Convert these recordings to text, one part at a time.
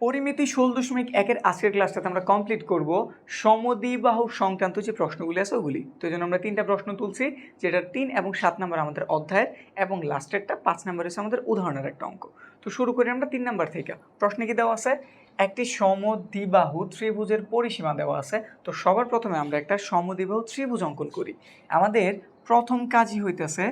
পরিমিতি ষোল দশমিক একের আজকের ক্লাসটাতে আমরা কমপ্লিট করব সমদ্বিবাহু সংক্রান্ত যে প্রশ্নগুলি আছে ওগুলি। তো জন্য আমরা তিনটা প্রশ্ন তুলছি, যেটা তিন এবং সাত নম্বর আমাদের অধ্যায়ের এবং লাস্টেরটা পাঁচ নম্বর হচ্ছে আমাদের উদাহরণের একটা অঙ্ক। তো শুরু করি আমরা তিন নম্বর থেকে। প্রশ্নে কি দেওয়া আছে? একটি সমদ্বিবাহু ত্রিভুজের পরিসীমা দেওয়া আছে। তো সবার প্রথমে আমরা একটা সমদ্বিবাহু ত্রিভুজ অঙ্কন করি। আমাদের প্রথম কাজই হইতেছে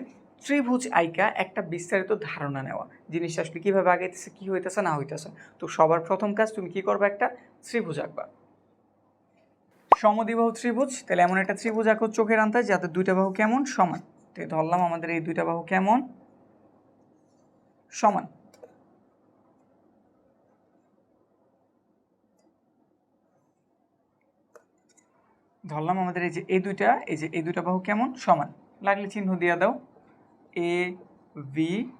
ত্রিভুজ আইকা একটা বিস্তারিত ধারণা নেওয়া। জিনিসটা আসলে কীভাবে আগাইতেছে, কী হইতেছে, না হইতেছে। তো সবার প্রথম কাজ তুমি কি করবে একটা ত্রিভুজ আঁকবা। সমদ্বিবাহু ত্রিভুজ, তাহলে এমন একটা ত্রিভুজ আঁকো চোখের আন্তাজ যাতে দুইটা বাহু কেমন? সমান। তো ধরলাম আমাদের এই দুইটা বাহু কেমন? সমান। ধরলাম আমাদের এই যে, এই দুইটা, এই যে, এই দুইটা বাহু কেমন? সমান। লাগলে চিহ্ন দিয়ে দাও। এ ভি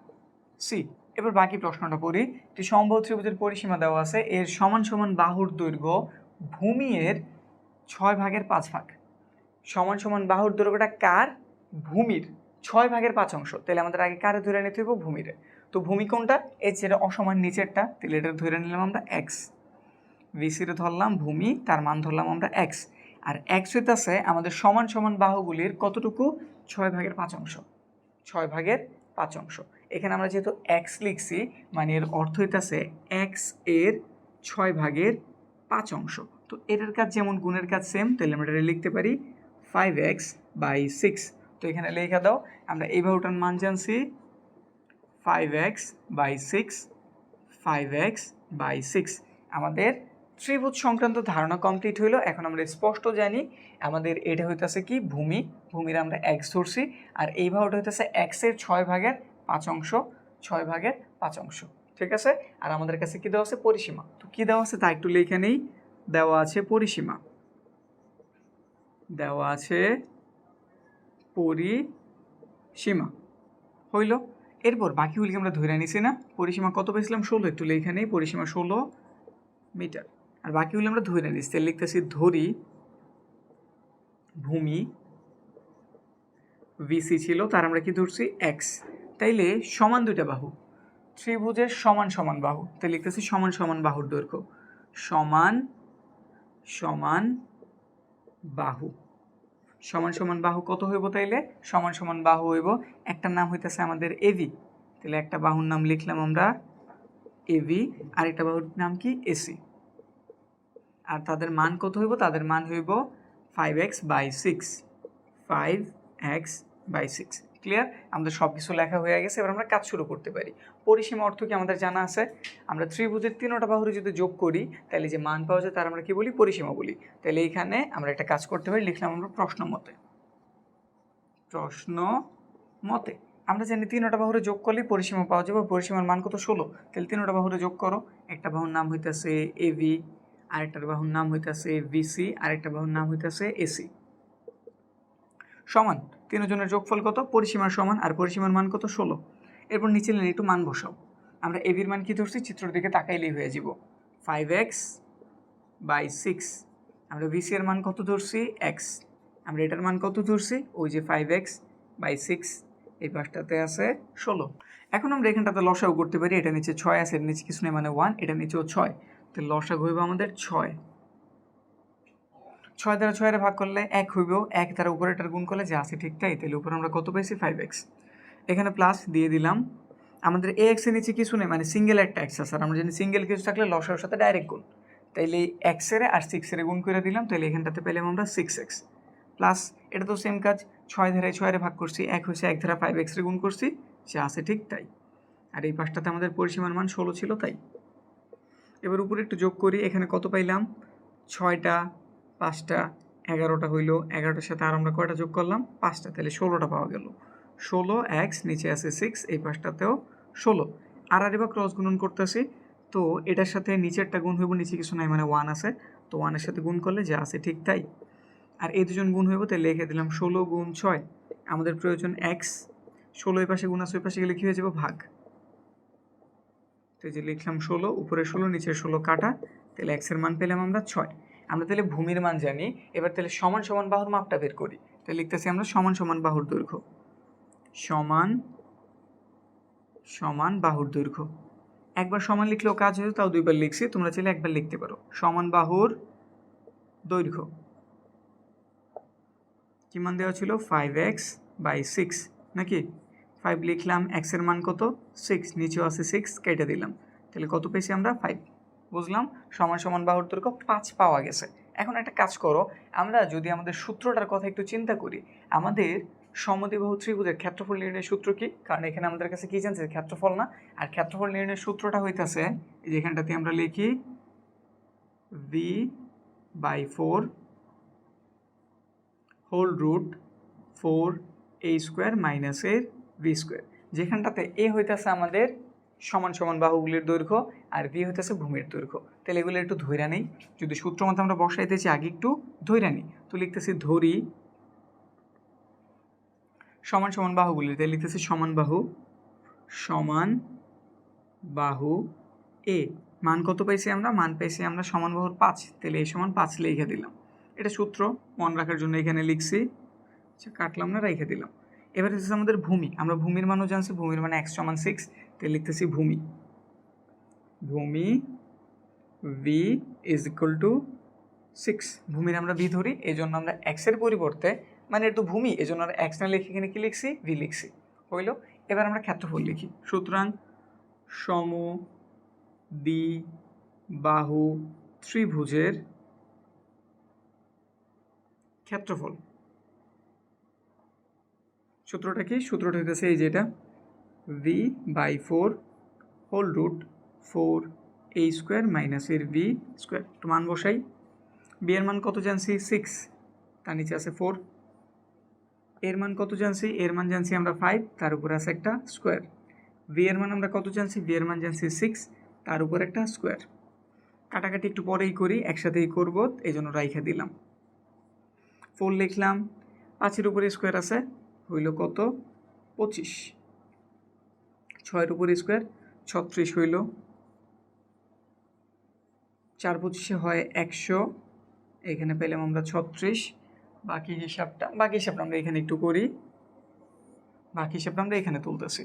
সি এবার বাকি প্রশ্নটা পড়ি। একটি সম্ভব ত্রিভুজের পরিসীমা দেওয়া আছে। এর সমান সমান বাহুর দৈর্ঘ্য ভূমি এর ছয় ভাগের পাঁচ ভাগ। সমান সমান বাহুর দৈর্ঘ্যটা কার? ভূমির। ছয় ভাগের পাঁচ অংশ। তাহলে আমাদের আগে কারে ধরে নিতে হবে ভূমিরে। তো ভূমি কোনটা? এই যেটা অসমান নিচেরটা। তাহলে এটা ধরে নিলাম আমরা এক্স ভিসিরে ধরলাম ভূমি, তার মান ধরলাম আমরা এক্স আর এক্স হইতাছে আমাদের সমান সমান বাহুগুলির কতটুকু? ছয় ভাগের পাঁচ অংশ। ছয় ভাগের পাঁচ অংশ। এখানে আমরা যেহেতু এক্স লিখছি মানে এর অর্থ হইতাছে এক্সের ছয় ভাগের পাঁচ অংশ। তো এটার কাজ যেমন গুণের কাজ সেম তাহলে আমরা এটা লিখতে পারি ফাইভ এক্স বাই সিক্স তো এখানে লেখা দাও, আমরা এই বাহুটার মান জানছি five x by six five x by six আমাদের ত্রিভুজ সংক্রান্ত ধারণা কমপ্লিট হইল। এখন আমরা স্পষ্ট জানি আমাদের এটা হইতেছে কি? ভূমি। ভূমির আমরা এক্স ধরছি আর এই ভাগটা হইতেছে এক্সের ছয় ভাগের পাঁচ অংশ, ছয় ভাগের পাঁচ অংশ। ঠিক আছে? আর আমাদের কাছে কি দেওয়া আছে? পরিসীমা। তো কি দেওয়া আছে তা একটু লেখে নেই। দেওয়া আছে পরিসীমা। দেওয়া আছে পরিসীমা। হইল? এরপর বাকিগুলিকে আমরা ধরে নিছি না। পরিসীমা কত পেয়েছিলাম? ষোলো। একটু লেখা নেই। পরিসীমা ষোলো মিটার। আর বাকিগুলো আমরা ধরে নিচ্ছি তাহলে লিখতেছি ধরি, ভূমি ভিসি ছিল, তার আমরা কি ধরছি? এক্স তাইলে সমান দুইটা বাহু, ত্রিভুজের সমান সমান বাহু, তাই লিখতেছি সমান সমান বাহুর দৈর্ঘ্য, সমান সমান বাহু। সমান সমান বাহু কত হইব তাইলে? সমান সমান বাহু হইব একটার নাম হইতেছে আমাদের এভি তাহলে একটা বাহুর নাম লিখলাম আমরা এভি আর একটা বাহুর নাম কি? এসি আর তাদের মান কত হইব? তাদের মান হইব five x by six five x by six clear আমাদের সব কিছু লেখা হয়ে গেছে, এবার আমরা কাজ শুরু করতে পারি। পরিসীমা অর্থ কি আমাদের জানা আছে? আমরা ত্রিভুজের তিনোটা বাহুরে যদি যোগ করি, তাহলে যে মান পাওয়া যায় তার আমরা কি বলি? পরিসীমা বলি। তাহলে এইখানে আমরা একটা কাজ করতে পারি, লিখলাম আমরা প্রশ্ন মতে। প্রশ্ন মতে। আমরা জানি তিনোটা বাহুরে যোগ করলে পরিসীমা পাওয়া যাবে, পরিসীমার মান কত? ষোলো। তাহলে তিনোটা বাহুরে যোগ করো। একটা বাহুর নাম হইতেছে এভি আরেকটার বাহুর নাম হইতেছে ভিসি আরেকটা বাহুর নাম হইতেছে এসি সমান, তিনজনের যোগফল কত? পরিসীমার সমান, আর পরিসীমার মান কত? ষোলো। এরপর নিচে লাইনে একটু মান বসাও। আমরা এবির মান কি ধরছি? চিত্রের দিকে তাকাইলেই হয়ে যাব ফাইভ এক্স বাই সিক্স আমরা ভিসি এর মান কত ধরছি? এক্স আমরা এটার মান কত ধরছি? ওই যে ফাইভ এক্স বাই সিক্স এই পাশটাতে আছে ষোলো। এখন আমরা এখানটাতে লসাও করতে পারি। এটা নিচে ছয় আছে, এর নিচে কিছু নেই মানে ওয়ান এটা নিচেও ছয়। তো লসাগ হইব আমাদের ছয়। ছয় দ্বারা ছয়ের ভাগ করলে এক হইব, এক দ্বারা উপরেটার গুণ করলে যে আছে ঠিক তাই তাহলে উপরে আমরা কত পাইছি? ফাইভ এক্স এখানে প্লাস দিয়ে দিলাম। আমাদের এ এক্সের নিচে কিছু নেই মানে সিঙ্গেল একটা এক্স আছে, আর আমরা জানি সিঙ্গেল কিছু থাকলে লসার সাথে ডাইরেক্ট গুণ। তাইলে এক্সের আর সিক্সের গুণ করে দিলাম তাহলে এখানটাতে পেলাম আমরা সিক্স এক্স প্লাস এটা তো সেম কাজ, ছয় ধারায় ছয়ের ভাগ করছি, এক হয়েছে এক ধারা ফাইভ এক্সের গুণ করছি, যে আছে ঠিক তাই। আর এই পাশটাতে আমাদের পরিসীমার মান ষোলো ছিল তাই। এবার উপরে একটু যোগ করি, এখানে কত পাইলাম? ছয়টা, পাঁচটা, এগারোটা হইল। এগারোটার সাথে আর আমরা কয়টা যোগ করলাম? পাঁচটা, তাহলে ষোলোটা পাওয়া গেল। ষোলো এক্স নিচে আছে সিক্স এই পাশটাতেও ষোলো। আর আর এবার ক্রস গুণন করতেছি, তো এটার সাথে নিচেরটা গুণ হইব, নিচে কিছু নাই মানে ওয়ান আছে। তো ওয়ানের সাথে গুণ করলে যা আছে ঠিক তাই। আর এই দুজন গুণ হইব, তাহলে লিখে দিলাম ষোলো গুণ ছয়। আমাদের প্রয়োজন এক্স ষোলো পাশে গুণ আছে, ওই পাশে গেলে কী হয়ে যাবে? ভাগ। তো এই যে লিখলাম ষোলো, উপরে ষোলো নিচে ষোলো কাটা, তাহলে এক্সের মান পেলাম আমরা ছয়। আমরা তাহলে ভূমির মান জানি, এবার তাহলে সমান সমান বাহুর মাপটা বের করি। তাহলে লিখতেছি আমরা সমান সমান বাহুর দৈর্ঘ্য। সমান সমান বাহুর দৈর্ঘ্য। একবার সমান লিখলেও কাজ হয়েছে তাও দুইবার লিখছি, তোমরা চাইলে একবার লিখতে পারো। সমান বাহুর দৈর্ঘ্য। কি মান দেওয়া ছিল? ফাইভ এক্স বাই সিক্স নাকি? ফাইভ লিখলাম এক্সের মান কত? সিক্স নিচেও আছে সিক্স কেটে দিলাম। তাহলে কত পেয়েছি আমরা? ফাইভ বুঝলাম? সমান সমান বাহুর দৈর্ঘ্য পাঁচ পাওয়া গেছে। এখন একটা কাজ করো, আমরা যদি আমাদের সূত্রটার কথা একটু চিন্তা করি, আমাদের সমদ্বিবাহু ত্রিভুজের ক্ষেত্রফল নির্ণয়ের সূত্র কি? কারণ এখানে আমাদের কাছে কি জানছে? ক্ষেত্রফল না। আর ক্ষেত্রফল নির্ণয়ের সূত্রটা হইতাছে, এই যে এখানটাতে আমরা লিখি v by four whole root four a square minus এর ভি স্কোয়ার যেখানটাতে এ হইতেছে আমাদের সমান সমান বাহুগুলির দৈর্ঘ্য আর ভি হইতেছে ভূমির দৈর্ঘ্য। তাহলে এগুলো একটু ধৈরা নেই। যদি সূত্র মতো আমরা বসাইতেছি, আগে একটু ধৈরা নিই। তো লিখতেছি ধরি সমান সমান বাহুগুলি। তাহলে লিখতেছি সমান বাহু সমান বাহু এ মান কত পাইছি আমরা? মান পাইছি আমরা সমান বাহুর পাঁচ। তাহলে এই সমান পাঁচ লিখে দিলাম। এটা সূত্র, মন রাখার জন্য এখানে লিখছি। আচ্ছা কাটলাম না, রেখে দিলাম। এবার হচ্ছে আমাদের ভূমি। আমরা ভূমির মানও জানছি, ভূমির মানে এক্স সমান সিক্স তাই লিখতেছি ভূমি। ভূমি v is equal to six ভূমির আমরা ভি ধরি এই জন্য আমরা এক্সের পরিবর্তে মানে তো ভূমি এই জন্য আমরা এক্স না লিখে এখানে কি লিখছি? ভি লিখছি। হইল, এবার আমরা ক্ষেত্রফল লিখি। সুতরাং সম দ্বি বাহু ত্রিভুজের ক্ষেত্রফল। সূত্রটা কি সূত্রটা হইতেছে এই যেটা v by four whole root four a square minus এর ভি স্কোয়ার একটু মান বসাই। বি এর মান কত জানছি? সিক্স তার নিচে আছে ফোর এর মান কত জানছি? এর মান জানছি আমরা ফাইভ তার উপর আছে একটা স্কোয়ার ভি এর মান আমরা কত জানছি? ভি এর মান জানছি সিক্স তার উপর একটা স্কোয়ার কাটাকাটি একটু পরেই করি, একসাথেই করব এই জন্য রাইখে দিলাম। ফোর লিখলাম। পাঁচের উপরে স্কোয়ার আছে। হইল কত? পঁচিশ। ছয়ের উপরে স্কোয়ার, ছত্রিশ হইল। চার পঁচিশে হয় একশো। এখানে পেলাম আমরা ছত্রিশ। বাকি হিসাবটা বাকি হিসাবটা আমরা এখানে একটু করি। বাকি হিসাবটা আমরা এখানে তুলতেছি।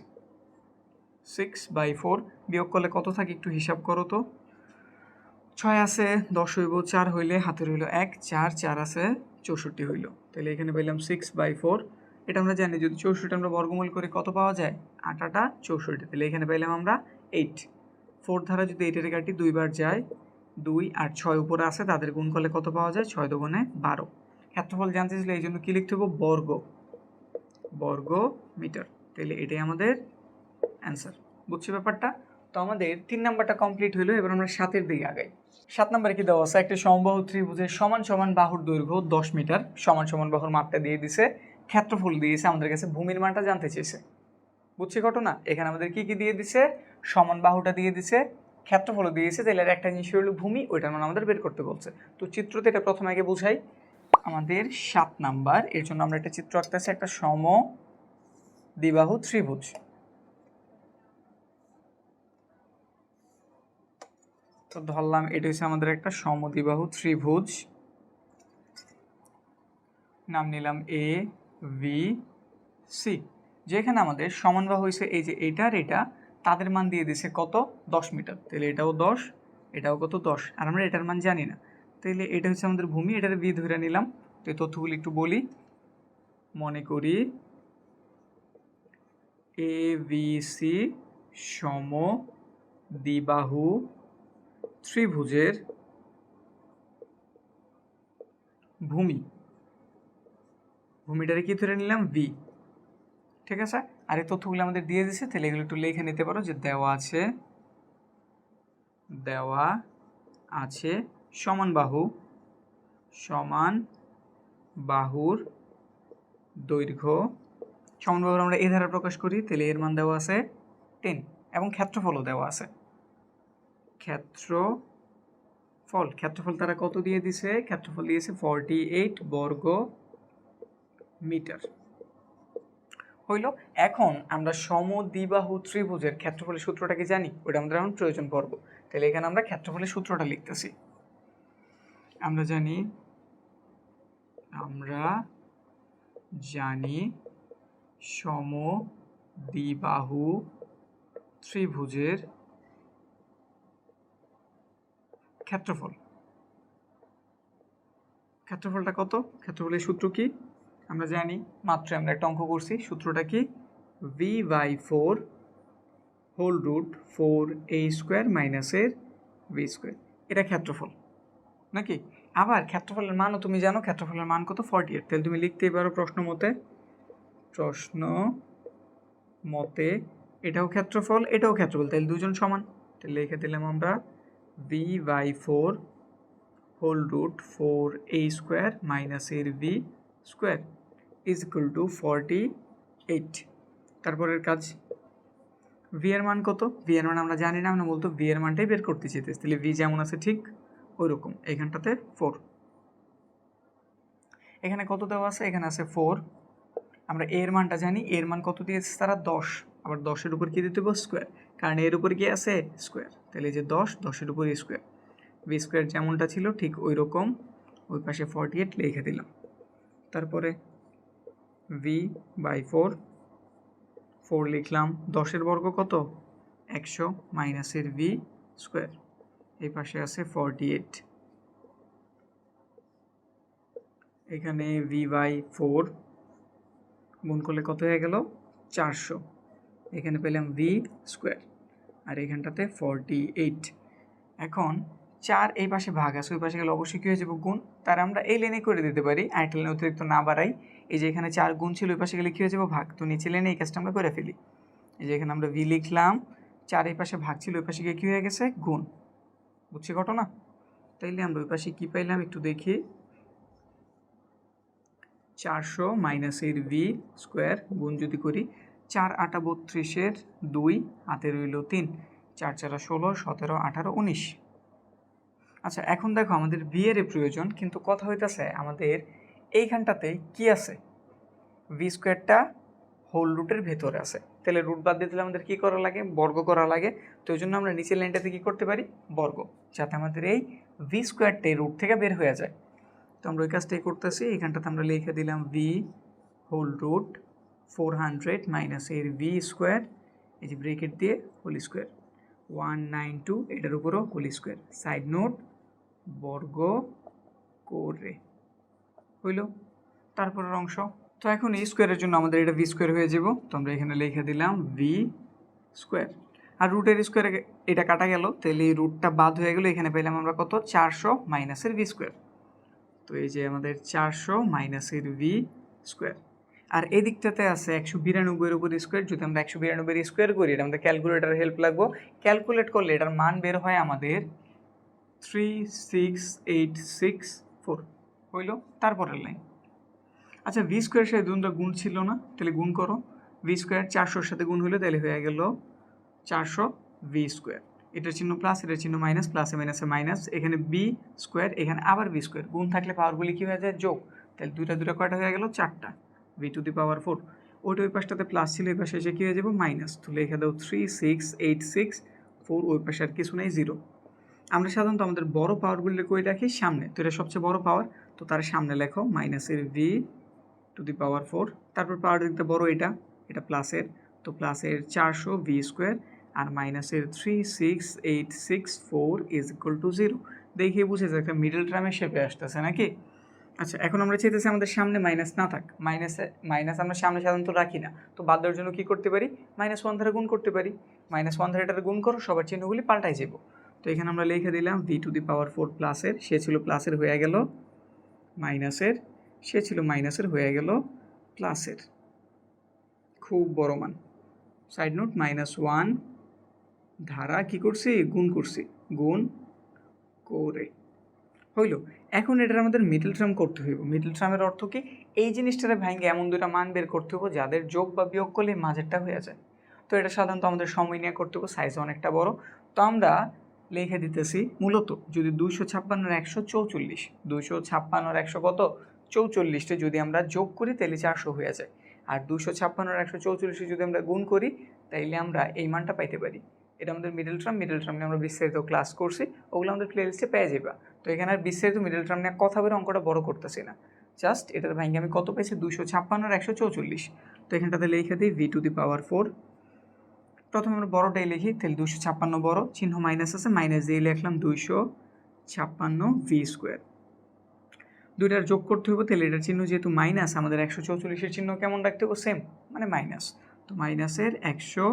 সিক্স বাই ফোর বিয়োগ করলে কত থাকে একটু হিসাব করো তো। ছয় আছে, দশ হইব, চার হইলে হাতের হইল এক, চার চার আছে, চৌষট্টি হইল। তাহলে এখানে পেলাম সিক্স বাই ফোর এটা আমরা জানি, যদি চৌষট্টি আমরা বর্গমূল করে কত পাওয়া যায়? আটাটা চৌষট্টি। তাহলে এখানে পেলাম আমরা এইট ফোর ধারা যদি এইটের কাটি দুইবার যায়, দুই আর ছয় উপরে আছে, তাদের গুণ করলে কত পাওয়া যায়? ছয় দোগুণে বারো। ক্ষেত্রফল জানতে চাইলে এই জন্য কী লিখতে হবে? বর্গ। বর্গ মিটার। তাহলে এটাই আমাদের অ্যান্সার বুঝছি ব্যাপারটা? তো আমাদের তিন নাম্বারটা কমপ্লিট হলো এবার আমরা সাতের দিকে আগাই। সাত নাম্বারে কি দেওয়া আছে? একটা সমবাহু ত্রিভুজের সমান সমান বাহুর দৈর্ঘ্য দশ মিটার। সমান সমান বাহুর মাপটা দিয়ে দিছে। ক্ষেত্রফল দিয়েছে, আমাদের কাছে ভূমির মানটা জানতে চেয়েছে। বুঝছি ঘটনা? এখানে আমাদের কি কি দিয়ে দিছে? সমান বাহুটা দিয়ে দিছে, ক্ষেত্রফলও দিয়েছে, তাহলে একটা জিনিস হলো ভূমি, ওইটার মান আমাদের বের করতে বলছে। তো চিত্রতে এটা প্রথমে আগে বুঝাই। আমাদের সাত নাম্বার, এর জন্য আমরা একটা চিত্র আঁকতেছি একটা সম দ্বিবাহু ত্রিভুজ। তো ধরলাম, এটা হচ্ছে আমাদের একটা সমদ্বিবাহু ত্রিভুজ। নাম নিলাম এ ভি সি যেখানে আমাদের সমান বাহু হয়েছে এই যে এটার এটা, তাদের মান দিয়ে দিছে কত? দশ মিটার। তাহলে এটাও দশ, এটাও কত? দশ। আর আমরা এটার মান জানি না। তাহলে এটা হচ্ছে আমাদের ভূমি এটার ভি ধরে নিলাম। তো এই তথ্যগুলি একটু বলি। মনে করি এ ভি সি সম দ্বিবাহু ত্রিভুজের ভূমি। ভূমিটারে কি ধরে নিলাম? ভি ঠিক আছে? আর এই তথ্যগুলো আমাদের দিয়ে দিছে, তাহলে এগুলো একটু লিখে নিতে পারো যে দেওয়া আছে দেওয়া আছে সমান বাহু, সমান বাহুর দৈর্ঘ্য, সমান বাহুর আমরা এ ধারা প্রকাশ করি, তাহলে এর মান দেওয়া আছে টেন এবং ক্ষেত্রফলও দেওয়া আছে। ক্ষেত্রফল ক্ষেত্রফল তারা কত দিয়ে দিছে? ক্ষেত্রফল দিয়েছে ফর্টি এইট বর্গ মিটার। হইল, এখন আমরা সমদ্বিবাহু ত্রিভুজের ক্ষেত্রফলের সূত্রটা কি জানি? ওটা আমাদের এখন প্রয়োজন পড়ব। তাহলে এখানে আমরা ক্ষেত্রফলের সূত্রটা লিখতেছি। আমরা জানি আমরা জানি সমদ্বিবাহু ত্রিভুজের ক্ষেত্রফল। ক্ষেত্রফলটা কত? ক্ষেত্রফলের সূত্র কি? আমরা জানি, মাত্র আমরা একটা অঙ্ক করছি, সূত্রটা কি? V by four whole root four a square মাইনাসের ভি স্কোয়ার এটা ক্ষেত্রফল, নাকি? আবার ক্ষেত্রফলের মানও তুমি জানো, ক্ষেত্রফলের মান কত? ফর্টি এইট তাহলে তুমি লিখতেই পারো প্রশ্ন মতে। প্রশ্ন মতে এটাও ক্ষেত্রফল এটাও ক্ষেত্রফল, তাহলে দুজন সমান। তাহলে লিখে দিলাম আমরা v by four whole root four a square মাইনাসের v square is equal to forty eight তারপরের কাজ ভি এর মান কত? ভি এর মান আমরা জানি না, আমরা বলতো ভি এর মানটাই বের করতে চাইতেছি। তাহলে ভি যেমন আছে ঠিক ওই রকম এইখানটাতে ফোর এখানে কত দেওয়া আছে? এখানে আছে ফোর আমরা এর মানটা জানি এর মান কত দিয়েছে তারা? দশ। আবার দশের উপর কি দিতে হবে? স্কোয়ার কারণ এর উপর কি আছে? স্কোয়ার তাহলে যে দশ, দশের উপর স্কোয়ার ভি স্কোয়ার যেমনটা ছিল ঠিক ওই রকম ওই পাশে ফর্টি এইট লিখে দিলাম। তারপরে ভি বাই ফোর ফোর লিখলাম, দশের বর্গ কত? একশো মাইনাসের ভি স্কোয়ার এই পাশে আছে ফর্টি এইট এখানে ভি বাই ফোর গুণ করলে কত হয়ে গেল? চারশো। এখানে পেলাম ভি স্কোয়ার আর এখানটাতে ফর্টি এইট এখন চার এই পাশে ভাগ আছে, ওই পাশে গেলে অবশ্যই কী হয়ে যাবে? গুণ। তার আমরা এই লেনে করে দিতে পারি। আরেকটা লেনে অতিরিক্ত না বাড়াই এই যে এখানে চার গুণ ছিল, ওই পাশে গেলে কী হয়ে ভাগ। তো নিচে লেনে এই কাজটা আমরা করে ফেলি। এই যে এখানে আমরা ভি লিখলাম, চার এই পাশে ভাগ ছিল, ওই পাশে গিয়ে কী হয়ে গেছে? গুণ। বুঝছি ঘটনা? তাইলে আমরা ওই পাশে কী পাইলাম? একটু দেখি। চারশো মাইনাসের ভি স্কোয়ার গুণ যদি করি, চার আটা বত্রিশের দুই, হাতে রইল তিন। চার চারা ষোলো, সতেরো, আঠারো, উনিশ। আচ্ছা এখন দেখো আমাদের বিয়ের প্রয়োজন, কিন্তু কথা হইতেছে আমাদের এইখানটাতে কি আছে? ভি স্কোয়ারটা হোল রুটের ভেতরে আছে। তাহলে রুট বাদ দিয়ে দিলে আমাদের কী করা লাগে? বর্গ করা লাগে। তো ওই জন্য আমরা নিচের লাইনটাতে কী করতে পারি? বর্গ। যাতে আমাদের এই ভি স্কোয়ারটা রুট থেকে বের হয়ে যায়। তো আমরা ওই কাজটাই করতেছি। এইখানটাতে আমরা লিখে দিলাম v whole root four hundred minus এর ভি স্কোয়ার এই যে ব্রেকেট দিয়ে whole square one nine two এটার উপরও হোল স্কোয়ার সাইড নোট বর্গ করে। হইল। তারপরের অংশ। তো এখন এই স্কোয়ারের জন্য আমাদের এটা ভি স্কোয়ার হয়ে যাব। তো আমরা এখানে লিখে দিলাম ভি স্কোয়ার আর রুটের স্কোয়ারে এটা কাটা গেল। তাহলে এই রুটটা বাদ হয়ে গেল। এখানে পেলাম আমরা কত? চারশো মাইনাসের ভি স্কোয়ার তো এই যে আমাদের চারশো মাইনাসের ভি স্কোয়ার আর এই দিকটাতে আছে একশো বিরানব্বইয়ের উপর স্কোয়ার যদি আমরা একশো বিরানব্বই স্কোয়ার করি, এটা আমাদের ক্যালকুলেটার হেল্প লাগবো। ক্যালকুলেট করলে এটার মান বের হয় আমাদের three six eight six four হইল, তারপরের লাইন আচ্ছা ভি স্কোয়ারের সাথে দুটা গুণ ছিল না, তাহলে গুণ করো। ভি স্কোয়ার চারশোর সাথে গুণ হলে তাহলে হয়ে গেল চারশো ভি স্কোয়ার এটার চিহ্ন প্লাস এটার চিহ্ন মাইনাস প্লাসে মাইনাসে মাইনাস এখানে বি স্কোয়ার এখানে আবার বি স্কোয়ার গুণ থাকলে পাওয়ারগুলি কী হয়ে যায়? যোগ। তাহলে দুইটা দুটা কয়টা হয়ে গেল? চারটা। V to the power four ওইটা ওই পাশটাতে প্লাস ছিল, ওই পাশে এসে কী হয়ে যাব? মাইনাস তো লিখে দাও three six eight six four ওই পাশে আর কিছু নেই জিরো আমরা সাধারণত আমাদের বড় পাওয়ারগুলি কই রাখি? সামনে। তো এটা সবচেয়ে বড় পাওয়ার তো তার সামনে লেখো মাইনাসের v to the power four তারপর পাওয়ার দিকটা বড় এটা এটা প্লাসের তো প্লাসের চারশো ভি স্কোয়ার আর মাইনাসের three six eight six four is equal to zero দেখিয়ে বুঝেছে একটা মিডল টার্মের শেপে আসতেছে নাকি? আচ্ছা এখন আমরা চাইতেছি আমাদের সামনে মাইনাস না থাক। মাইনাসে মাইনাস আমরা সামনে সাধারণত রাখি না। তো বাদ দেওয়ার জন্য কী করতে পারি? মাইনাস ওয়ান ধারা গুণ করতে পারি। মাইনাস ওয়ান ধারা এটার গুণ করো, সবার চিহ্নগুলি পাল্টাই যাব। তো এখানে আমরা লিখে দিলাম v to the power four প্লাসের সে ছিল প্লাসের হয়ে গেল মাইনাসের, সে ছিল মাইনাসের হয়ে গেল প্লাসের। খুব বড় মান। সাইড নোট মাইনাস ওয়ান ধারা কি করছি? গুণ করছি। গুণ করে। হইল। এখন এটার আমাদের মিডল টার্ম করতে হইব। মিডল টার্মের অর্থ কি? এই জিনিসটারে ভাঙ্গে এমন দুটা মান বের করতে হব যাদের যোগ বা বিয়োগ করলে মাঝেরটা হয়ে যায়। তো এটা সাধারণত আমাদের সময় নিয়ে করতে হবে সাইজ অনেকটা বড়। তো আমরা লিখে দিতেছি, মূলত যদি দুইশো ছাপ্পান্নর একশো চৌচল্লিশ, দুইশো ছাপ্পান্নর একশো কত? চৌচল্লিশটা যদি আমরা যোগ করি তাহলে চারশো হয়ে যায়। আর দুশো ছাপ্পান্নর একশো চৌচল্লিশে যদি আমরা গুণ করি, তাইলে আমরা এই মানটা পাইতে পারি। এটা আমাদের মিডল টার্ম মিডল টার্ম নিয়ে আমরা বিস্তারিত ক্লাস করছি, ওগুলো আমাদের প্লে লিস্টে পেয়ে যাবা তো এখানে আর বিস্তারিত মিডল টার্ম নিয়ে কথা বলে অঙ্কটা বড় করতেছি না। জাস্ট এটার ভাঙ্গে আমি কত পেয়েছি? দুশো ছাপ্পান্নর একশো চৌচল্লিশ। তো এখানটাতে লিখে দিই v to the power four প্রথমে আমরা বড়টাই লিখি, তাহলে দুশো ছাপ্পান্ন বড়, চিহ্ন মাইনাস আছে মাইনাস দিয়ে লিখলাম দুইশো ছাপ্পান্ন ভি স্কোয়ার দুইটার যোগ করতে হবে, তাহলে এটার চিহ্ন যেহেতু মাইনাস আমাদের একশো চৌচল্লিশের চিহ্ন কেমন রাখতে হবে? সেম মানে মাইনাস তো মাইনাসের একশো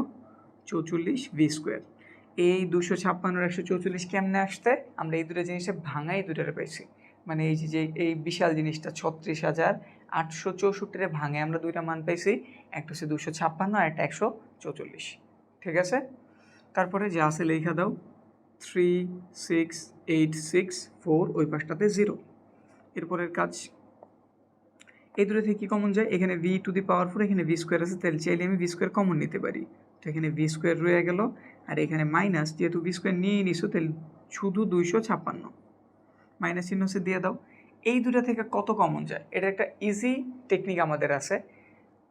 চৌচল্লিশ ভি স্কোয়ার এই দুশো ছাপ্পান্নর একশো চৌচল্লিশ কেমনে আসতে আমরা এই দুটো জিনিসে ভাঙাই দুটারে পাইছি। মানে এই যে যে, এই বিশাল জিনিসটা, ছত্রিশ হাজার আটশো চৌষট্টিরে ভাঙে আমরা দুইটা মান পাইছি। একটা হচ্ছে দুশো ছাপ্পান্ন আর একটা একশো চৌচল্লিশ। ঠিক আছে? তারপরে যা আছে লেখা দাও। Three six eight six four ওই পাশটাতে জিরো এরপরের কাজ। এই দুটো থেকে কী কমন যায়? এখানে v to the power four এখানে ভি স্কোয়ার আছে, তাহলে চাইলে আমি ভি স্কোয়ার কমন নিতে পারি। তো এখানে ভি স্কোয়ার রয়ে গেল, আর এখানে মাইনাস যেহেতু ভি স্কোয়ার নিয়ে নিছো, তাহলে শুধু দুইশো ছাপ্পান্ন। মাইনাস চিহ্ন দিয়ে দাও। এই দুটো থেকে কত কমন যায়? এটা একটা ইজি টেকনিক আমাদের আছে।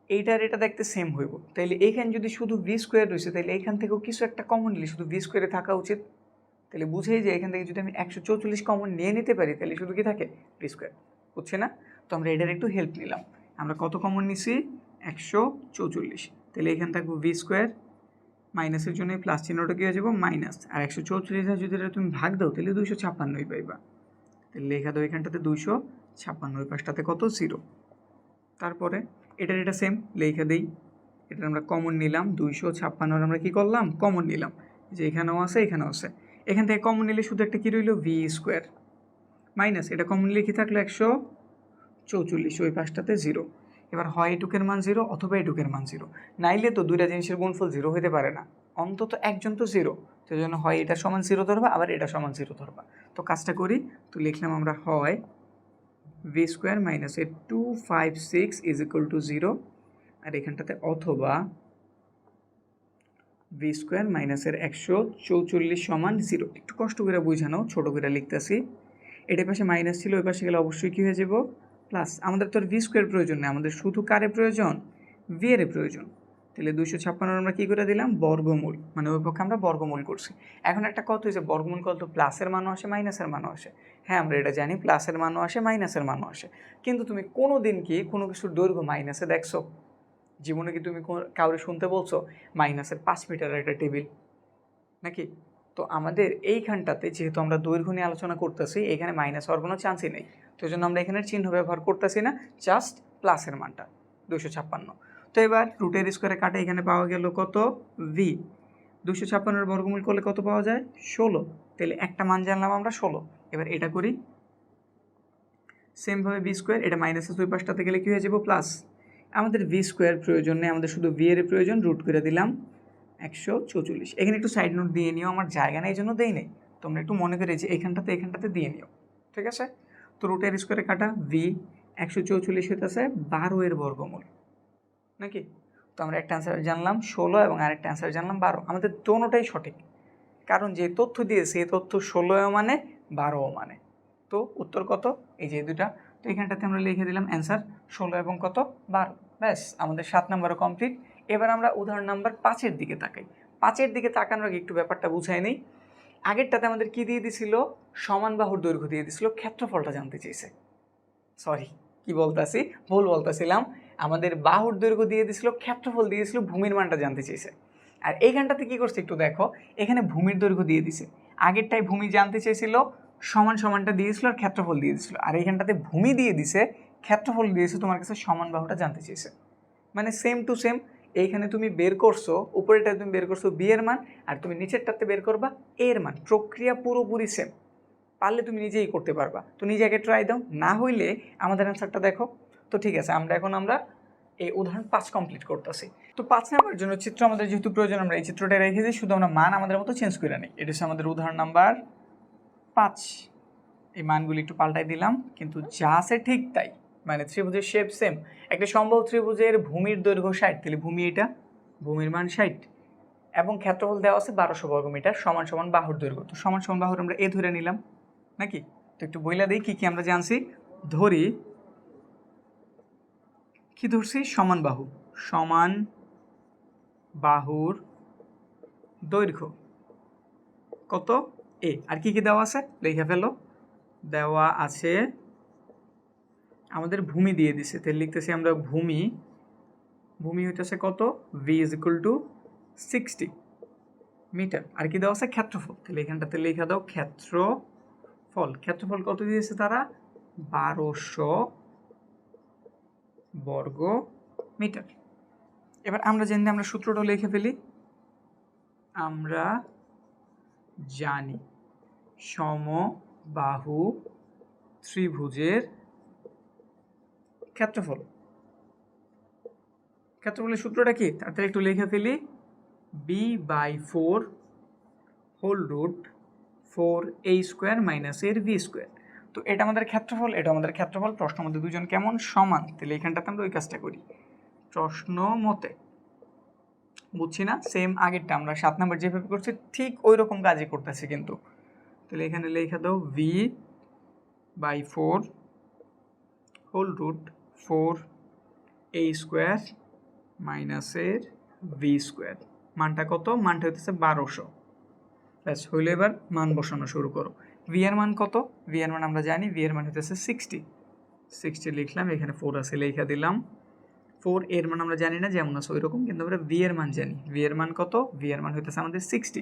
এইটার এটা দেখতে সেম হইব। তাইলে এইখানে যদি শুধু ভি স্কোয়ার রয়েছে তাহলে এইখান থেকেও কিছু একটা কমন নিলে শুধু ভি স্কোয়ারে থাকা উচিত। তাহলে বুঝেই যে এখান থেকে যদি আমি একশো চৌচল্লিশ কমন নিয়ে নিতে পারি তাহলে শুধু কি থাকে? ভি স্কোয়ার বুঝছে না? তো আমরা এটার একটু হেল্প নিলাম। আমরা কত কমন নিছি? একশো চৌচল্লিশ। তাহলে এখানে থাকব ভি স্কোয়ার মাইনাসের জন্য প্লাস চিহ্নটা কী হয়ে যাব? মাইনাস আর একশো চৌচল্লিশ যদি এটা তুমি ভাগ দাও তাহলে দুইশো ছাপ্পান্নই পাইবা। তাহলে লেখা দাও এখানটাতে দুইশো ছাপ্পান্ন ওই পাশটাতে কত? জিরো তারপরে এটার এটা সেম লেখা দেই। এটা আমরা কমন নিলাম, দুইশো ছাপ্পান্নর আমরা কী করলাম? কমন নিলাম। যে এখানেও আছে এখানেও আছে। এখান থেকে কমন নিলে শুধু একটা কী রইল? ভি স্কোয়ার মাইনাস এটা কমন নিলে কী থাকল? একশো চৌচল্লিশ, ওই পাশটাতে জিরো এবার হয় এটুকের মান জিরো অথবা এটুকের মান জিরো নাইলে তো দুইটা জিনিসের গুণফল জিরো হতে পারে না। অন্তত একজন তো জিরো সেই জন্য হয় এটা সমান জিরো ধরবা, আবার এটা সমান জিরো ধরবা। তো কাজটা করি, তো লিখলাম আমরা হয় v square minus a two five six is equal to zero আর এখানটাতে অথবা ভি স্কোয়ার মাইনাসের একশো চৌচল্লিশ সমান জিরো একটু কষ্ট করে বুঝানো, ছোটো করে লিখতেছি। এটা পাশে মাইনাস ছিল, ওই পাশে গেলে অবশ্যই কী হয়ে যাব? প্লাস আমাদের তো আর ভি স্কোয়ার প্রয়োজন নেই, আমাদের শুধু কারে প্রয়োজন? ভি প্রয়োজন। তাহলে দুশো ছাপ্পান্ন আমরা কী করে দিলাম? বর্গমূল। মানে ওই পক্ষে আমরা বর্গমূল করছি। এখন একটা কত হয়েছে? বর্গমূল কত? প্লাসের মানও আসে মাইনাসের মানও আসে। হ্যাঁ আমরা এটা জানি প্লাসের মানও আসে মাইনাসের মানও আসে। কিন্তু তুমি কোনো দিন কি কোনো কিছুর দৈর্ঘ্য মাইনাসে দেখছ? জীবনে কি তুমি কাউরে শুনতে বলছো মাইনাসের পাঁচ মিটারের একটা টেবিল নাকি? তো আমাদের এইখানটাতে যেহেতু আমরা দৈর্ঘ্য নিয়ে আলোচনা করতেছি, এখানে মাইনাস হওয়ার কোনো চান্সই নেই। তো জন্য আমরা এখানে চিহ্ন ব্যবহার করতেছি না জাস্ট প্লাসের মানটা দুশো ছাপ্পান্ন। তো এবার রুটের স্কোয়ারে কাটে, এখানে পাওয়া গেল কত? ভি দুশো ছাপ্পান্নের বর্গমূল করলে কত পাওয়া যায়? ষোলো। তাহলে একটা মান জানলাম আমরা, ষোলো। এবার এটা করি। সেমভাবে ভি স্কোয়ার এটা মাইনাসের দুই পাশটাতে গেলে কী হয়ে যাব? প্লাস আমাদের ভি স্কোয়ার প্রয়োজন নেই, আমাদের শুধু ভি এর প্রয়োজন রুট করে দিলাম একশো চৌচল্লিশ। এখানে একটু সাইড নোট দিয়ে নিও, আমার জায়গা নেই, এই জন্য দেই নেই। তোমরা একটু মনে করে যে এখানটাতে এখানটাতে দিয়ে নিও। ঠিক আছে? তো রুটের স্কোয়ারে কাটা ভি একশো চৌচল্লিশ হইতেছে বারো এর বর্গমূল। নাকি? তো আমরা একটা অ্যান্সার জানলাম ষোলো এবং আরেকটা অ্যান্সার জানলাম বারো। আমাদের দোনোটাই সঠিক। কারণ যে তথ্য দিয়েছে, এই তথ্য ষোলোও মানে বারোও মানে। তো উত্তর কত? এই যে দুটা তো এখানটাতে আমরা লিখে দিলাম অ্যান্সার ষোলো এবং কত? বারো। ব্যাস, আমাদের সাত নম্বরও কমপ্লিট এবার আমরা উদাহরণ নাম্বার পাঁচের দিকে তাকাই। পাঁচের দিকে তাকানোর আগে একটু ব্যাপারটা বুঝাই নেই। আগেরটাতে আমাদের কি দিয়ে দিছিল? সমান বাহুর দৈর্ঘ্য দিয়ে দিছিল। ক্ষেত্রফলটা জানতে চেয়েছে সরি কি বলতাছি? ভুল বলতেছিলাম। আমাদের বাহুর দৈর্ঘ্য দিয়ে দিয়েছিল, ক্ষেত্রফল দিয়েছিল, ভূমির মানটা জানতে চেয়েছে। আর এইখানটাতে কী করছে একটু দেখো, এখানে ভূমির দৈর্ঘ্য দিয়ে দিছে আগেরটাই ভূমি জানতে চেয়েছিল, সমান সমানটা দিয়েছিল আর ক্ষেত্রফল দিয়ে দিছিল আর এইখানটাতে ভূমি দিয়ে দিছে, ক্ষেত্রফল দিয়েছে, তোমার কাছে সমান বাহুটা জানতে চেয়েছে। মানে সেম টু সেম এইখানে তুমি বের করছ উপরেটা তুমি বের করছ বি এর মান, আর তুমি নিচেরটাতে বের করবা এর মান। প্রক্রিয়া পুরোপুরি সেম পারলে তুমি নিজেই করতে পারবা। তো নিজে আগে ট্রাই দাও, না হইলে আমাদের অ্যান্সারটা দেখো তো ঠিক আছে, আমরা এখন আমরা এই উদাহরণ পাঁচ কমপ্লিট করতেছি। তো পাঁচ নাম্বার জন্য চিত্র আমাদের যেহেতু প্রয়োজন, আমরা এই চিত্রটা রেখে দিই, শুধু আমরা মান আমাদের মতো চেঞ্জ করে নিই। এটা হচ্ছে আমাদের উদাহরণ নাম্বার পাঁচ। এই মানগুলি একটু পাল্টাই দিলাম, কিন্তু যা আছে ঠিক তাই। মানে ত্রিভুজের শেপ সেম একটা সম্ভব ত্রিভুজের ভূমির দৈর্ঘ্য ষাট, তাহলে ভূমি এটা, ভূমির মান ষাট। এবং ক্ষেত্রফল দেওয়া আছে বারোশো বর্গ মিটার, সমান সমান বাহুর দৈর্ঘ্য। তো সমান সমান বাহুর আমরা এ ধরে নিলাম, নাকি? তো একটু বইলা দিই কী কী আমরা জানছি। ধরি কি ধরছি? সমান বাহু। সমান বাহুর দৈর্ঘ্য। কত? এ। আর কি কি দেওয়া আছে? লেখা ফেলো। দেওয়া আছে, আমাদের ভূমি দিয়ে দিছে। তাহলে লিখতেছি আমরা ভূমি। ভূমি হইতেছে কত? V is equal to sixty metre আর কি দেওয়া আছে? ক্ষেত্রফল। তাহলে এখানটাতে লিখে দাও ক্ষেত্র ফল ক্ষেত্রফল কত দিয়েছে তারা? বারোশো বর্গ মিটার। এবার আমরা জানি আমরা সূত্রটা লিখে ফেলি। আমরা জানি সমবাহু ত্রিভুজের ক্ষেত্রফল। ক্ষেত্রফলের সূত্রটা কি? তাড়াতাড়ি একটু লিখে ফেলি। B by four whole root four এই স্কোয়ার মাইনাস এর ভি স্কোয়ার তো এটা আমাদের ক্ষেত্রফল এটা আমাদের ক্ষেত্রফল, প্রশ্ন মধ্যে দুজন কেমন? সমান। তাহলে এখানটাতে আমরা ওই কাজটা করি। প্রশ্ন মতে, বুঝছি না? সেম আগেরটা আমরা সাত নম্বর যেভাবে করছি, ঠিক ওই রকম কাজই করতেছি কিন্তু। তাহলে এখানে লেখা দাও v by four whole root four a square মাইনাসের ভি স্কোয়ার মানটা কত? মানটা হইতেছে বারোশো। ব্যাস, হইলে এবার মান বসানো শুরু করো। ভি এর মান কত? ভি এর মান আমরা জানি ভি এর মান হইতেছে সিক্সটি সিক্সটি লিখলাম, এখানে ফোর আছে, লেখা দিলাম। ফোর এর মান আমরা জানি না, যেমন আছে ওই রকম কিন্তু আমরা ভি মান জানি। ভি এর মান কত? ভি এর মান হইতেছে আমাদের সিক্সটি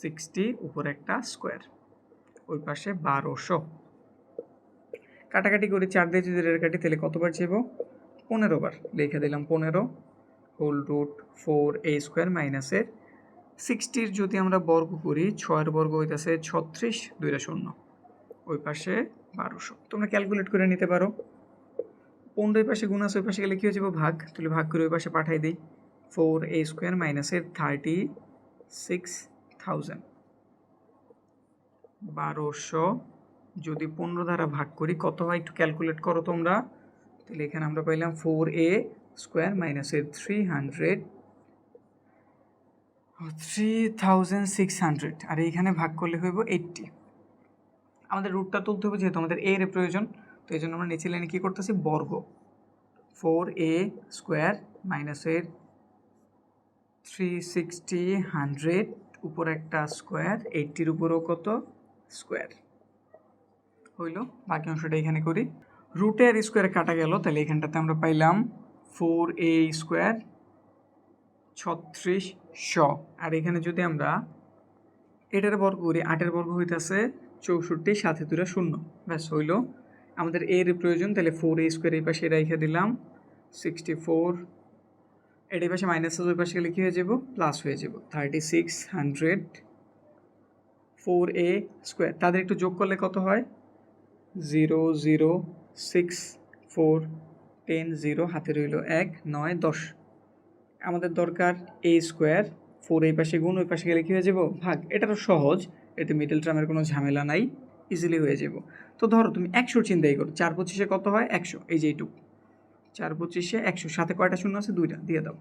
সিক্সটি উপর একটা স্কোয়ার ওই পাশে বারোশো। কাটাকাটি করে, চার দিয়ে যদি রের কাটি, তাহলে কতবার যাব পনেরো বার। লিখে দিলাম পনেরো whole root four a square মাইনাসের সিক্সটির যদি আমরা বর্গ করি, ছয়ের বর্গ হইতেছে ছত্রিশ, দুইটা শূন্য। ওই পাশে বারোশো। তোমরা ক্যালকুলেট করে নিতে পারো। পনেরো ওই পাশে গুণ আছে, ওই পাশে গেলে কী হয়ে যাব? ভাগ। তাহলে ভাগ করে ওই পাশে পাঠাই দিই। ফোর এ স্কোয়ার মাইনাসের থার্টি সিক্স থাউজেন্ড। বারোশো যদি পনেরো দ্বারা ভাগ করি, কত হয় একটু ক্যালকুলেট করো তোমরা। তাহলে এখানে আমরা পাইলাম ফোর এ স্কোয়ার মাইনাসের three hundred three thousand six hundred আর এইখানে ভাগ করলে হইব এইটটি আমাদের রুটটা তুলতে হবে যেহেতু আমাদের এর প্রয়োজন, তো এই জন্য আমরা নিচে লাইনে কী করতেছি? বর্গ। ফোর এ স্কোয়ার মাইনাসের থ্রি সিক্সটি হান্ড্রেড উপর একটা স্কোয়ার এইটটির উপরও কত? স্কোয়ার হইল, বাকি অংশটা এখানে করি। রুটে আর স্কোয়ারে কাটা গেল, তাহলে এখানটাতে আমরা পাইলাম ফোর এ স্কোয়ার ছত্রিশ শ। আর এখানে যদি আমরা এটার বর্গ করি, আটের বর্গ হইতেছে চৌষট্টি, সাথে দুটা শূন্য। ব্যাস, হইল। আমাদের এর প্রয়োজন, তাহলে ফোর এ স্কোয়ার এই পাশে রেখে দিলাম। সিক্সটি ফোর এটার পাশে মাইনাস ওই পাশে গেলে কী হয়ে যাব? প্লাস হয়ে যাব। Thirty six hundred four a square তাদের একটু যোগ করলে কত হয়? Zero zero six four ten zero হাতে রইল এক, নয়, দশ। আমাদের দরকার এ স্কোয়ার ফোর এই পাশে গুণ, ওই পাশে গেলে কী হয়ে যাব? ভাগ। এটা তো সহজ। এতে মিডল টার্মের কোনো ঝামেলা নাই। ইজিলি হয়ে যাব। তো ধরো তুমি একশোর চিন্তাই করো। চার পঁচিশে কত হয়? একশো। এই যে এইটুকু। চার পঁচিশে একশো। সাথে কয়টা শূন্য আছে? দুইটা। দিয়ে দাও।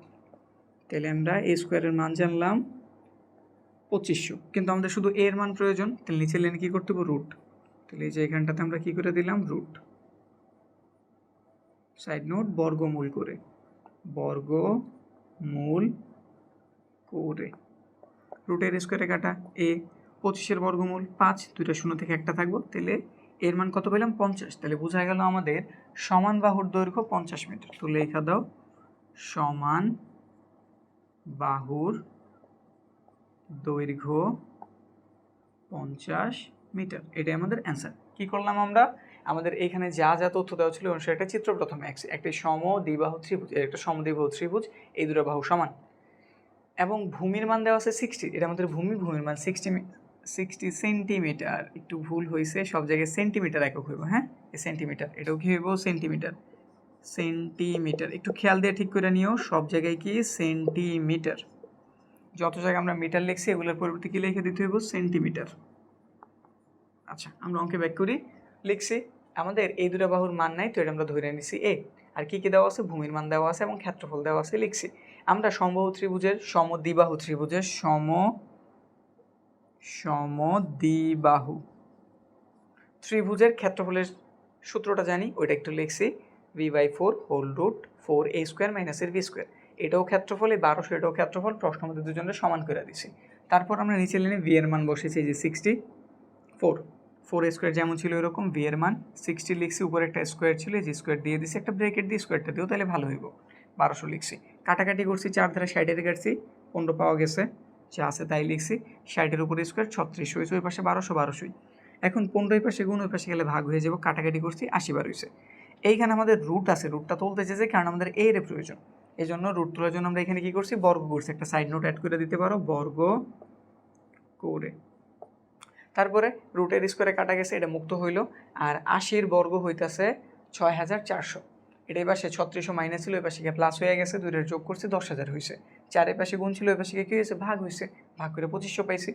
তাহলে আমরা এ স্কোয়ারের মান জানলাম। পঁচিশশো। কিন্তু আমাদের শুধু এর মান প্রয়োজন। তাহলে নিচে লেনে কী করতে হবে? রুট তাহলে এই যে এখানটাতে আমরা কী করে দিলাম? রুট সাইড নোট বর্গমূল করে। বর্গমূল করে। রুটের স্কোয়ারে কাটা এ পঁচিশের বর্গমূল পাঁচ, দুইটা শূন্য থেকে একটা থাকব। তাহলে এর মান কত পেলাম? পঞ্চাশ। তাহলে বোঝা গেল আমাদের সমান বাহুর দৈর্ঘ্য পঞ্চাশ মিটার। তো লেখা দাও, সমান বাহুর দৈর্ঘ্য পঞ্চাশ মিটার। এটাই আমাদের অ্যান্সার কি করলাম আমরা? আমাদের এখানে যা যা তথ্য দেওয়া ছিল অনুসারে একটা চিত্র প্রথমে আঁকছি একটা সম দ্বিবাহু ত্রিভুজ একটা সমদ্বিবাহু ত্রিভুজ, এই দুটো বাহু সমান। এবং ভূমির মান দেওয়া আছে সিক্সটি এটা আমাদের ভূমি, ভূমির মান সিক্সটি সিক্সটি সেন্টিমিটার একটু ভুল হয়েছে সব জায়গায় সেন্টিমিটার একক হইব হ্যাঁ? সেন্টিমিটার এটাও কি হইব? সেন্টিমিটার সেন্টিমিটার একটু খেয়াল দিয়ে ঠিক করে নিও, সব জায়গায় কি? সেন্টিমিটার যত জায়গায় আমরা মিটার লিখছি, এগুলোর পরিবর্তে কি লিখে দিতে হইব? সেন্টিমিটার আচ্ছা আমরা অঙ্কে ব্যাক করি। লিখছি, আমাদের এই দুটো বাহুর মান নাই, তো এটা আমরা ধরে নিছি এ আর কি কি দেওয়া আছে? ভূমির মান দেওয়া আছে এবং ক্ষেত্রফল দেওয়া আছে লিখছি। আমরা সমবাহু ত্রিভুজের সমদ্বিবাহু ত্রিভুজের সম, সমদ্বিবাহু ত্রিভুজের ক্ষেত্রফলের সূত্রটা জানি, ওইটা একটু লিখছি। V by four whole root four a square মাইনাসের ভি স্কোয়ার এটাও ক্ষেত্রফল এই বারোশো এটাও ক্ষেত্রফল, প্রশ্ন মধ্যে দুজনের সমান করে দিছি। তারপর আমরা নিচে লেনে ভি এর মান বসেছি যে সিক্সটি ফোর ফোর স্কোয়ার যেমন ছিল এরকম ভি এর মান সিক্সটি লিখছি, উপরে একটা স্কোয়ার ছিল যে স্কোয়ার দিয়ে দিছি, একটা ব্রেকেট দিয়ে স্কোয়ারটা দিও, তাহলে ভালো হইব। বারোশো লিখছি। কাটাকাটি করছি, চার ধারা ষাটের কাটছি, পনেরো পাওয়া গেছে, যা আছে তাই লিখছি। ষাটের উপরে স্কোয়ার ছত্রিশ হয়েছে, ওই পাশে বারোশো, বারোশোই। এখন পনেরো এই পাশে গুণ, ওই পাশে গেলে ভাগ হয়ে যাব, কাটাকাটি করছি, আশি বার হয়েছে এইখানে আমাদের রুট আছে রুটটা তুলতে চেয়েছে কারণ আমাদের এর প্রয়োজন। এই জন্য রুট তোলার জন্য আমরা এখানে কি করছি, বর্গ করছি। একটা সাইড নোট অ্যাড করে দিতে পারো, বর্গ করে তারপরে রুটের স্কোয়ারে কাটা গেছে, এটা মুক্ত হইল। আর আশির বর্গ হইতাছে ছয় হাজার চারশো। এটা এই পাশে ছত্রিশশো মাইনাস ছিল পাশে গিয়ে প্লাস হয়ে গেছে, দুইটার যোগ করছে দশ হাজার হয়েছে চারের পাশে গুণ ছিল পাশে গিয়ে কী হয়েছে ভাগ হয়েছে ভাগ করে পঁচিশশো পাইছি।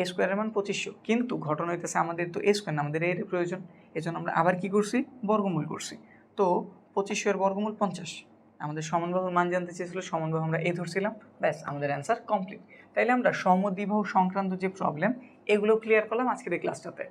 এ স্কোয়ারের মান পঁচিশশো। কিন্তু ঘটনা হইতেছে আমাদের তো এ স্কোয়ার না, আমাদের এর প্রয়োজন। এই জন্য আমরা আবার কি করছি? বর্গমূল করছি। তো পঁচিশশো এর বর্গমূল পঞ্চাশ। আমাদের সমানবাহুর মান জানতে চেয়েছিল সমানবাহু আমরা এ ধরছিলাম। ব্যাস, আমাদের অ্যান্সার কমপ্লিট তাইলে আমরা সমদ্বিবাহু সংক্রান্ত যে প্রবলেম এগুলো ক্লিয়ার করলাম আজকের এই ক্লাসটাতে